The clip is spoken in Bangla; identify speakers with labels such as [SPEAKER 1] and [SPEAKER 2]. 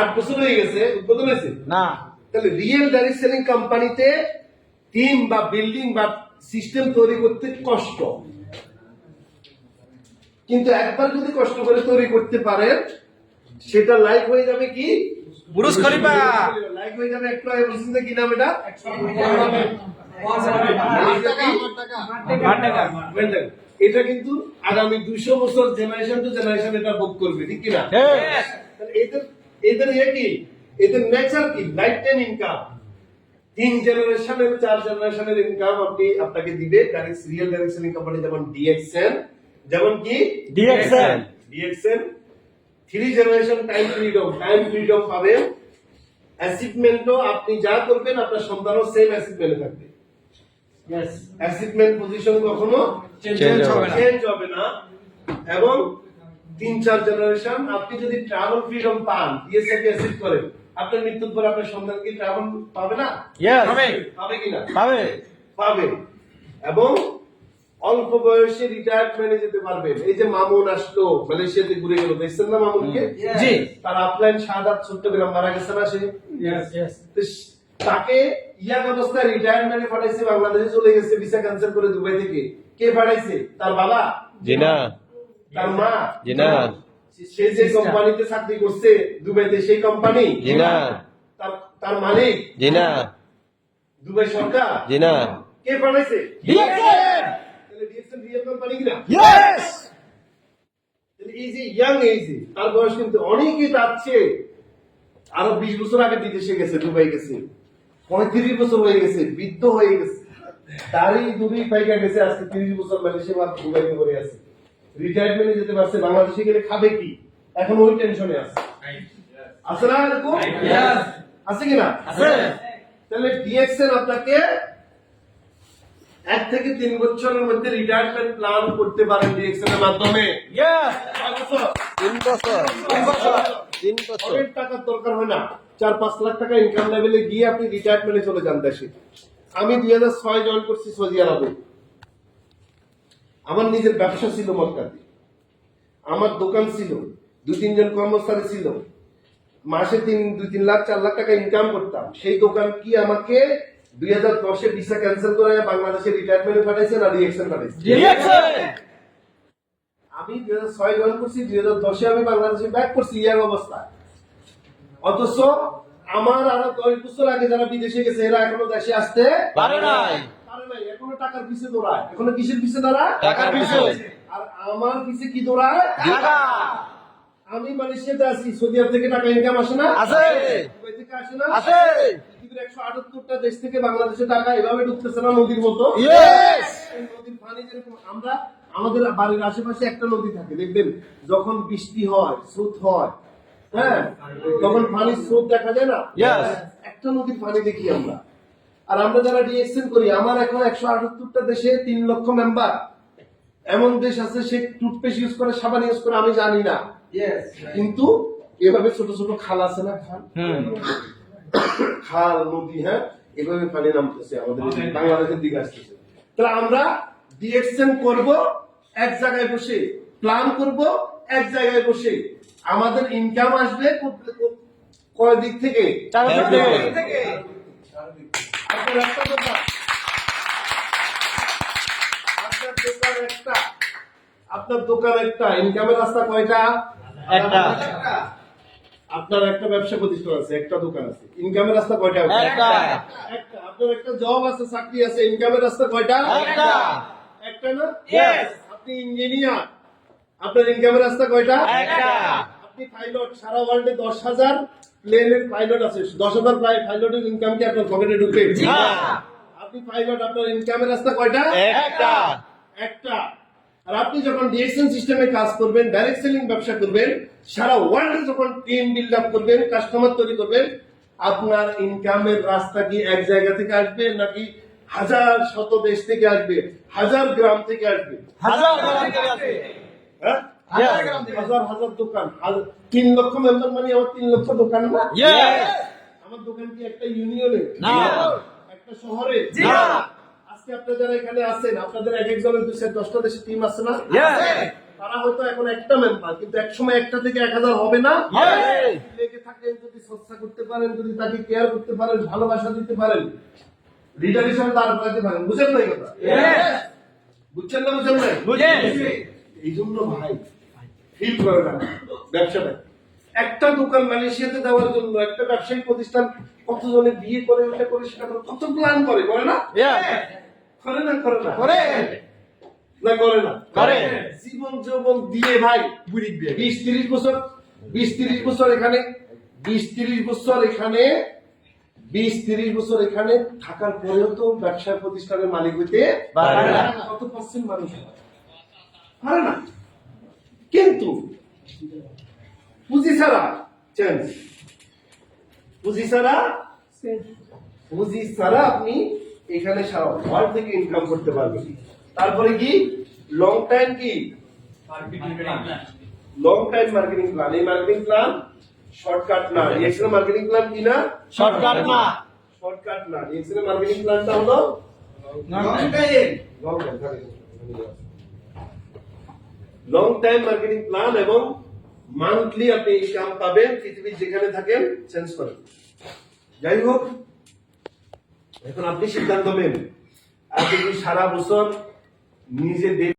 [SPEAKER 1] আট বছর হয়ে গেছে উদ্বোধন হয়েছে?
[SPEAKER 2] না।
[SPEAKER 1] তাহলে রিয়েল ডাইরেক্ট সেলিং কোম্পানিতে টিম বা বিল্ডিং বা সিস্টেম তৈরি করতে কষ্ট। কিন্তু একবার যদি কষ্ট করে তৈরি করতে পারেন সেটা লাইক হয়ে যাবে কি?
[SPEAKER 2] বুরুজ খলিফা।
[SPEAKER 1] লাইক হয়ে যাবে একটু আগে বলছেন যে কি নাম এটা? এটা কিন্তু আগামী দুইশো বছর জেনারেশন টু জেনারেশন এটা ভোগ করবে ঠিক কিনা? তাহলে এদের এদের ইয়ে কি? এদের নেচার কি? লাইফ টাইম ইনকাম তিন জেনারেশনের চার জেনারেশনের ইনকাম আপনি আপনাকে দিবে। Direct serial direct selling company যেমন ডিএক্সএন যেমন কি?
[SPEAKER 2] DXN
[SPEAKER 1] DXN three generation time freedom time freedom পাবেন অ্যাসিভমেন্টও আপনি যা করবেন আপনার সন্তানও সেম অ্যাসিভমেন্টে থাকবে। অ্যাসিভমেন্ট পজিশন কখনো
[SPEAKER 2] Change হবে না।
[SPEAKER 1] চেঞ্জ হবে না। এবং তিন চার জেনারেশন আপনি যদি ট্রাভেল ফ্রিডম পান ডিএসএকে অ্যাসিভ করেন আপনার মৃত্যুর পর আপনার সন্তান কি ট্রাভেল পাবে না?
[SPEAKER 2] Yes.
[SPEAKER 1] পাবে। কিনা?
[SPEAKER 2] পাবে।
[SPEAKER 1] পাবে। এবং অল্প বয়সে রিটায়ারমেন্টে যেতে পারবেন। এই যে মামুন আসলো মালয়েশিয়াতে ঘুরে গেল দেখছেন না মামুনকে?
[SPEAKER 2] জি।
[SPEAKER 1] তার আপলাইন শাহাদাত চট্টগ্রাম মারা গেছে না সে? তাকে ইয়ার অবস্থায় রিটায়ারমেন্টে পাঠাইছে বাংলাদেশে চলে গেছে ভিসা ক্যান্সেল করে দুবাই থেকে। কে পাঠাইছে? তার বাবা?
[SPEAKER 3] জি না
[SPEAKER 1] তার মা
[SPEAKER 3] না
[SPEAKER 1] সে যে কোম্পানিতে চাকরি করছে দুবাইতে সেই কোম্পানি
[SPEAKER 3] না
[SPEAKER 1] তার তার মালিক।
[SPEAKER 3] না
[SPEAKER 1] দুবাই সরকার।
[SPEAKER 3] না
[SPEAKER 1] কে পাঠাইছে? ইয়াং তার বয়স কিন্তু অনেকই তার চেয়ে আরও বিশ বছর আগে বিদেশে গেছে দুবাই গেছে। পঁয়ত্রিশ বছর হয়ে গেছে বৃদ্ধ হয়ে গেছে। তারই দুবি পাইকা গেছে আজকে তিরিশ বছর মালয়েশিয়া বা দুবাইতে করে আছে। রিটায়ারমেন্টে যেতে পারছে বাংলাদেশে গেলে খাবে কি? এখন ওই টেনশনে আছে। আছে না? এরকম আছে কিনা
[SPEAKER 2] আছে।
[SPEAKER 1] তাহলে ডিএক্সএন আপনাকে এক থেকে তিন বছরের মধ্যে রিটায়ারমেন্ট প্ল্যান করতে পারেন ডিএক্সএন এর মাধ্যমে?
[SPEAKER 3] তিন বছর। তিন বছর। তিন বছর।
[SPEAKER 1] অনেক টাকার দরকার হয় না। চার পাঁচ লাখ টাকা ইনকাম লেভেলে গিয়ে আপনি রিটায়ারমেন্টে চলে যান দেশে। আমি দুই হাজার ছয় জয়েন করছি সৌদি আরবে। আমার নিজের ব্যবসা ছিল মক্কাতে। আমার দোকান ছিল দুই তিনজন কর্মচারী ছিল। মাসে তিন দুই তিন লাখ চার লাখ টাকা ইনকাম করতাম। সেই দোকান কি আমাকে দুই হাজার দশে ভিসা ক্যান্সেল করে বাংলাদেশে রিটায়ারমেন্টে পাঠাইছে না রিয়েকশন পাঠাইছে? আমি দুই হাজার ছয় জয়েন করছি দুই হাজার দশে আমি বাংলাদেশে ব্যাক করছি ইয়ার অবস্থায় অথচ আমার আরও দশ বছর আগে যারা বিদেশে গেছে এরা এখনও দেশে আসতে
[SPEAKER 3] পারে নাই।
[SPEAKER 1] নাই এখনও টাকার পিছে দৌড়ায়। এখনও কিসের পিছে দৌড়ায়?
[SPEAKER 3] টাকার পিছে।
[SPEAKER 1] আর আমার পিছে কি দৌড়ায়?
[SPEAKER 2] টাকা।
[SPEAKER 1] আমি মালয়েশিয়াতে আছি সৌদি আরব থেকে টাকা ইনকাম আসে না?
[SPEAKER 2] আছে।
[SPEAKER 1] দুবাই থেকে আসে না?
[SPEAKER 2] আছে।
[SPEAKER 1] পৃথিবীর একশো আটাত্তরটা দেশ থেকে বাংলাদেশে টাকা এভাবে ঢুকতেছে না নদীর মতো। নদীর পানি যেরকম আমরা আমাদের বাড়ির আশেপাশে একটা নদী থাকে দেখবেন? যখন বৃষ্টি হয় স্রোত হয় হ্যাঁ? তখন পানির স্রোত দেখা যায় না? একটা নদীর পানি দেখি আমরা। আর আমরা যারা ডিএক্সএন করি আমার এখন একশো আটাত্তরটা দেশে তিন লক্ষ মেম্বার এমন দেশ আছে সে টুথপেস্ট ইউজ করে সাবান ইউজ করে আমি জানি না। কিন্তু এভাবে ছোট ছোট খাল আছে না খাল? খাল নদী হ্যাঁ এভাবে পানি নামতেছে আমাদের বাংলাদেশের দিকে আসতেছে। তাহলে আমরা ডিএক্সএন করব এক জায়গায় বসে। প্ল্যান করব এক জায়গায় বসে। আমাদের ইনকাম আসবে কয় দিক থেকে?
[SPEAKER 2] চার দিক
[SPEAKER 3] থেকে।
[SPEAKER 1] আপনার একটা দোকান আপনার দোকান একটা আপনার দোকান একটা ইনকামের রাস্তা কয়টা?
[SPEAKER 2] একটা।
[SPEAKER 1] আপনার একটা ব্যবসা প্রতিষ্ঠান আছে একটা দোকান আছে। ইনকামের রাস্তা কয়টা?
[SPEAKER 2] একটা।
[SPEAKER 1] একটা। আপনার একটা জব আছে চাকরি আছে ইনকামের রাস্তা কয়টা?
[SPEAKER 2] একটা।
[SPEAKER 1] একটা না? আপনি ইঞ্জিনিয়ার আপনার ইনকামের রাস্তা কয়টা?
[SPEAKER 2] একটা।
[SPEAKER 1] আপনি পাইলট সারা ওয়ার্ল্ডে দশ হাজার। প্লেনের পাইলট আছে। দশ হাজার পাইলটের ইনকাম কি আপনার পকেটে ঢুকে
[SPEAKER 2] না।
[SPEAKER 1] আপনি পাইলট আপনার ইনকামের রাস্তা কয়টা?
[SPEAKER 2] একটা।
[SPEAKER 1] একটা। আর আপনি যখন ডিএক্সএন সিস্টেমে কাজ করবেন ডাইরেক্ট সেলিং ব্যবসা করবেন সারা ওয়ার্ল্ডে যখন টিম বিল্ড আপ করবেন কাস্টমার তৈরি করবেন আপনার ইনকামের রাস্তা কি এক জায়গা থেকে আসবে নাকি হাজার শত দেশ থেকে আসবে হাজার গ্রাম থেকে আসবে?
[SPEAKER 2] হাজার গ্রাম থেকে আছে
[SPEAKER 1] হ্যাঁ. হাজার হাজার দোকান। তিন লক্ষ মেম্বার মানে আমার তিন লক্ষ দোকান না? আমার দোকান কি একটা ইউনিয়নে? একটা শহরে? আজকে আপনারা যারা এখানে আছেন আপনাদের এক একজনের দুই দশটা দেশে টিম আছে না? তারা হয়তো এখন একটা মেম্বার কিন্তু এক সময় একটা থেকে এক হাজার হবে না? লেগে থাকেন যদি চর্চা করতে পারেন যদি তাকে কেয়ার করতে পারেন ভালোবাসা দিতে পারেন লিডার হিসেবে দাঁড় করাতে পারেন। বুঝেন না কথা? বুঝছেন না বুঝছেন না এই জন্য ভাই না ব্যবসাটা একটা দোকান মালয়েশিয়াতে দেওয়ার জন্য একটা ব্যবসায়িক প্রতিষ্ঠান কতজনে বিয়ে করে এটা করে সেটা কত প্ল্যান করে করে না? করে না করে না?
[SPEAKER 2] করে।
[SPEAKER 1] না করে না?
[SPEAKER 2] করে।
[SPEAKER 1] জীবন যৌবন দিয়ে ভাই বিশ তিরিশ বছর বিশ তিরিশ বছর এখানে বিশ তিরিশ বছর এখানে বিশ তিরিশ বছর এখানে থাকার পরেও তো ব্যবসা প্রতিষ্ঠানের মালিক হইতে
[SPEAKER 2] পারে না।
[SPEAKER 1] কত পার্সেন্ট মানুষ পারে না। কিন্তু পুঁজি ছাড়া চেঞ্জ পুঁজি ছাড়া পুঁজি ছাড়া আপনি এখানে সারা ওয়ার্ল্ড থেকে ইনকাম করতে পারবেন। তারপরে কি? লং টাইম কি? লং টাইম মার্কেটিং প্ল্যান এই মার্কেটিং প্ল্যান শর্টকাট না। রিয়েকশন মার্কেটিং প্ল্যান কি না?
[SPEAKER 2] শর্টকাট না।
[SPEAKER 1] শর্টকাট না। রিয়েকশন মার্কেটিং প্ল্যানটা হলো long time long time marketing plan এবং মান্থলি আপনি ইনকাম পাবেন, পৃথিবীর যেখানে থাকেন চেঞ্জ করেন যাই হোক, এখন আপনি সিদ্ধান্ত নেন। আপনি সারা বছর নিজে